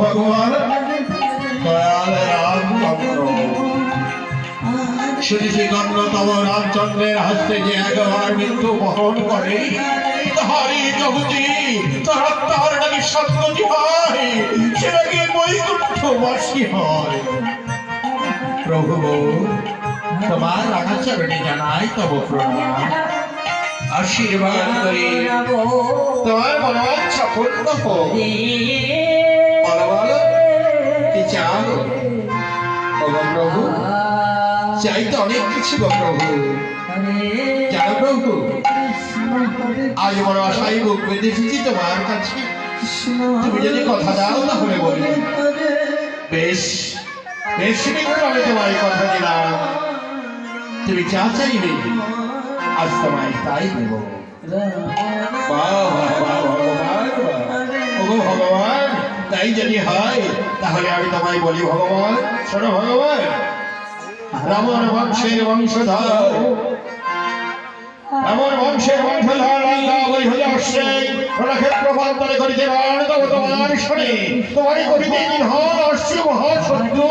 ভগবান শুনেছি গণ্যতম রামচন্দ্রের হস্তে যে একবার মৃত্যু বহন করে তাহারই জগতি তার তার নাকি সত্যতি হয় সে নাকি হয় প্রভু, তোমার রাখাচরণে জানাই তব প্রণাম। আশীর্বাদ করি তোমার মনোবাঞ্ছা হোক বলো প্রভু চাই তো অনেক কিছু প্রভু প্রভু আজ বড় আশাই বুক তোমার কাছে তুমি যদি কথা দাও তাহলে বলি বেশ বেশ আমি তোমায় কথা দিলাম তুমি যা চাইবে আজ তোমায় তাই দেব। ভগবান। তাই যদি হয়, তাহলে আমি তোমায় বলি, ভগবান, শোনো ভগবান রামন বংশের বংশধর। রামন বংশের বংশধর বই হলে অশ্বাই রণক্ষেত্র প্রান্তরে করিতে রণ তব তোমার শোনে। তোমারই করিতে নিধন অশ্ব মহাশত্রু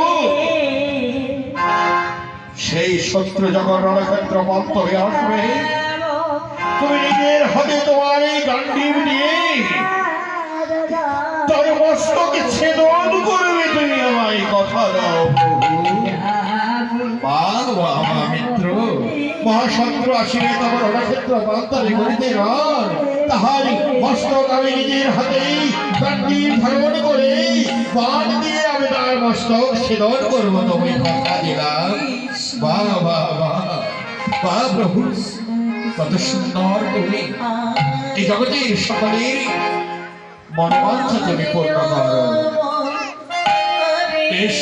শত্রু যখন রণক্ষেত্র প্রান্তরে আসবে, তুমি নিজের হাতে তোমার এই গান্ডীব দিয়ে তার মস্তকে ছেদন করবে তুমি আমায় কথা দাও মিত্র আসিলে রণক্ষেত্র করিতে রণ তাহারই মস্তক আমি নিজের হাতেই গান্ডীব ধারণ করে। বাণ দিয়ে আমি তার মস্তক ছেদন করব তুমি কথা দিলাম। বাহ বাহ বাহ বাহ প্রভু, কত সুন্দর তুমি। এই জগতের সকলের মনোবাঞ্ছা তুমি পূর্ণ করো বেশ।